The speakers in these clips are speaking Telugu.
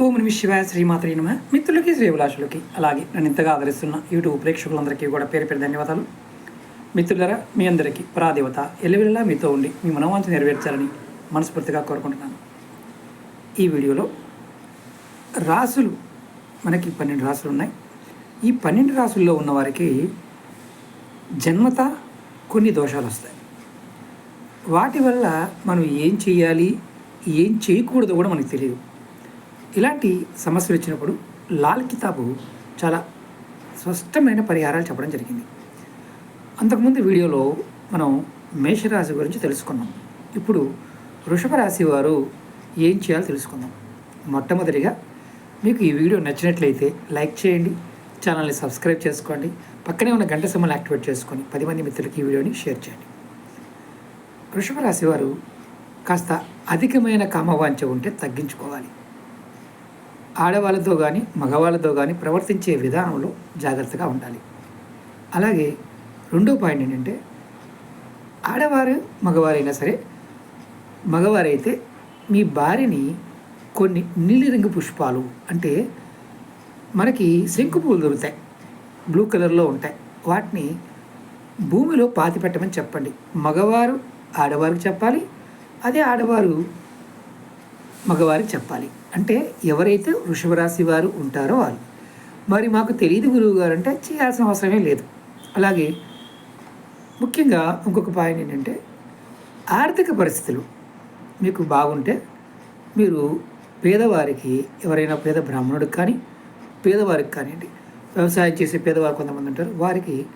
ఓం నమ శివాయ శ్రీమాత్రి నమ. మిత్రులకి శ్రీవిలాసులకి అలాగే నన్ను ఇంతగా ఆదరిస్తున్న యూట్యూబ్ ప్రేక్షకులందరికీ కూడా పేరు పేరు ధన్యవాదాలు. మిత్రులరా మీ అందరికీ పరాదేవత ఎల్లవెల్లా మీతో ఉండి మీ మనోవాంఛ నెరవేర్చాలని మనస్ఫూర్తిగా కోరుకుంటున్నాను. ఈ వీడియోలో రాసులు మనకి పన్నెండు రాసులు ఉన్నాయి. ఈ పన్నెండు రాసుల్లో ఉన్నవారికి జన్మత కొన్ని దోషాలు వస్తాయి. వాటి వల్ల మనం ఏం చేయాలి ఏం చేయకూడదో కూడా మనకు తెలియదు. ఇలాంటి సమస్యలు వచ్చినప్పుడు లాల్ కితాబు చాలా స్పష్టమైన పరిహారాలు చెప్పడం జరిగింది. అంతకుముందు వీడియోలో మనం మేషరాశి గురించి తెలుసుకున్నాం. ఇప్పుడు వృషభ రాశి వారు ఏం చేయాలో తెలుసుకుందాం. మొట్టమొదటిగా మీకు ఈ వీడియో నచ్చినట్లయితే లైక్ చేయండి ఛానల్ని సబ్స్క్రైబ్ చేసుకోండి పక్కనే ఉన్న గంట సమయాన్ని యాక్టివేట్ చేసుకొని పది మంది మిత్రులకి ఈ వీడియోని షేర్ చేయండి. వృషభ రాశి వారు కాస్త అధికమైన కామవాంఛ ఉంటే తగ్గించుకోవాలి. ఆడవాళ్ళతో కానీ మగవాళ్ళతో కానీ ప్రవర్తించే విధానంలో జాగ్రత్తగా ఉండాలి. అలాగే రెండో పాయింట్ ఏంటంటే ఆడవారు మగవారైనా సరే మగవారైతే మీ భార్యని కొన్ని నీలిరంగు పుష్పాలు అంటే మనకి శంకు పువ్వులు దొరుకుతాయి. బ్లూ కలర్లో ఉంటాయి. వాటిని భూమిలో పాతి పెట్టమని చెప్పండి. మగవారు ఆడవారికి చెప్పాలి అదే ఆడవారు మగవారికి చెప్పాలి. అంటే ఎవరైతే వృషభరాశి వారు ఉంటారో వాళ్ళు. మరి మాకు తెలియదు గురువు గారు అంటే చేయాల్సిన అవసరమే లేదు. అలాగే ముఖ్యంగా ఇంకొక పాయింట్ ఏంటంటే ఆర్థిక పరిస్థితులు మీకు బాగుంటే మీరు పేదవారికి ఎవరైనా పేద బ్రాహ్మణుడికి కానీ పేదవారికి కానివ్వండి వ్యవసాయం చేసే పేదవారు కొంతమంది ఉంటారు వారికి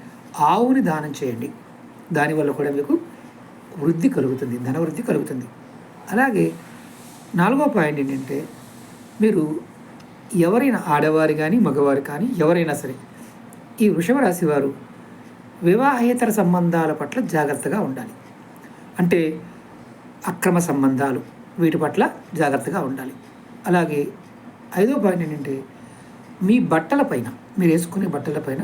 ఆవుని దానం చేయండి. దానివల్ల కూడా మీకు వృద్ధి కలుగుతుంది ధన వృద్ధి కలుగుతుంది. అలాగే నాలుగో పాయింట్ ఏంటంటే మీరు ఎవరైనా ఆడవారు కానీ మగవారు కానీ ఎవరైనా సరే ఈ వృషభ రాశి వారు వివాహేతర సంబంధాల పట్ల జాగ్రత్తగా ఉండాలి. అంటే అక్రమ సంబంధాలు వీటి పట్ల జాగ్రత్తగా ఉండాలి. అలాగే ఐదో పాయింట్ ఏంటంటే మీ బట్టల పైన మీరు వేసుకునే బట్టల పైన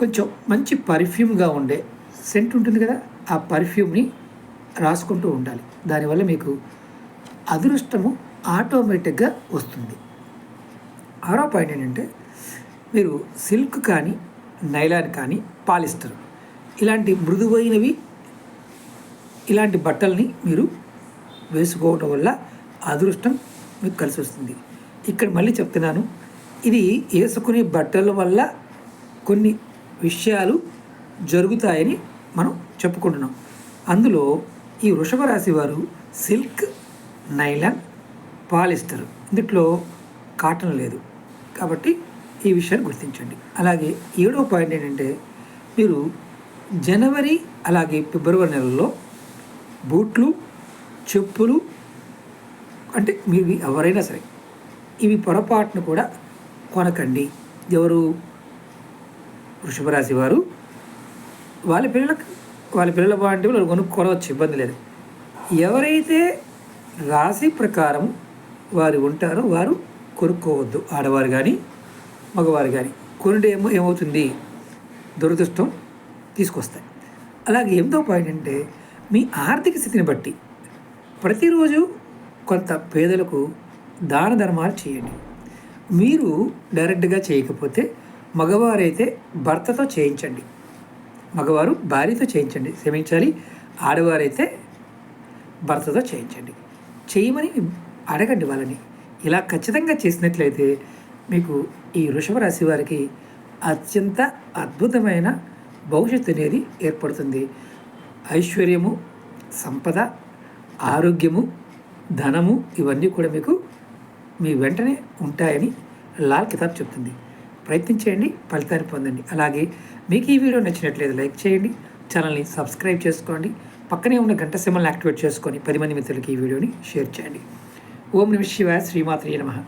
కొంచెం మంచి పర్ఫ్యూమ్గా ఉండే సెంట్ ఉంటుంది కదా ఆ పర్ఫ్యూమ్ని రాసుకుంటూ ఉండాలి. దానివల్ల మీకు అదృష్టము ఆటోమేటిక్గా వస్తుంది. ఆరో పాయింట్ ఏంటంటే మీరు సిల్క్ కానీ నైలాన్ కానీ పాలిస్టర్. ఇలాంటి మృదువైనవి ఇలాంటి బట్టల్ని మీరు వేసుకోవడం వల్ల అదృష్టం మీకు కలిసి వస్తుంది. ఇక్కడ మళ్ళీ చెప్తున్నాను ఇది వేసుకునే బట్టల వల్ల కొన్ని విషయాలు జరుగుతాయని మనం చెప్పుకుంటున్నాం. అందులో ఈ వృషభ రాశి వారు సిల్క్ నైలాన్ పాలిస్టర్. ఇందులో కాటన్ లేదు. కాబట్టి ఈ విషయాన్ని గుర్తించండి. అలాగే ఏడో పాయింట్ ఏంటంటే మీరు జనవరి అలాగే ఫిబ్రవరి నెలలో బూట్లు చెప్పులు అంటే మీరు ఎవరైనా సరే ఇవి పొరపాటును కూడా కొనకండి. ఎవరు? వృషభ రాశి వారు. వాళ్ళ పిల్లలకు వాళ్ళ పిల్లల బాగుంటే వాళ్ళు కొనుక్కోవచ్చు ఇబ్బంది లేదు. ఎవరైతే రాశి ప్రకారం వారు ఉంటారో వారు కొనుక్కోవద్దు. ఆడవారు కానీ మగవారు కానీ కొనుంటే ఏమో ఏమవుతుంది? దురదృష్టం తీసుకొస్తాయి. అలాగే ఎనిమిదో పాయింట్ అంటే మీ ఆర్థిక స్థితిని బట్టి ప్రతిరోజు కొంత పేదలకు దాన ధర్మాలు చేయండి. మీరు డైరెక్ట్గా చేయకపోతే మగవారైతే భర్తతో చేయించండి. మగవారు భార్యతో చేయించండి. క్షమించాలి. ఆడవారైతే భర్తతో చేయించండి. చేయమని అడగండి వాళ్ళని. ఇలా ఖచ్చితంగా చేసినట్లయితే మీకు ఈ వృషభ రాశి వారికి అత్యంత అద్భుతమైన భవిష్యత్తు అనేది ఏర్పడుతుంది. ఐశ్వర్యము సంపద ఆరోగ్యము ధనము ఇవన్నీ కూడా మీకు మీ వెంటనే ఉంటాయని లాల్ కితాబ్ చెప్తుంది. ప్రయత్నించేయండి ఫలితాన్ని పొందండి. అలాగే మీకు ఈ వీడియో నచ్చినట్లయితే లైక్ చేయండి ఛానల్ని సబ్స్క్రైబ్ చేసుకోండి. పక్కనే ఉన్న గంట సింబల్ని యాక్టివేట్ చేసుకొని పది మంది మిత్రులకి ఈ వీడియోని షేర్ చేయండి. ఓం నమ శివాయ శ్రీమాత్రి నమః.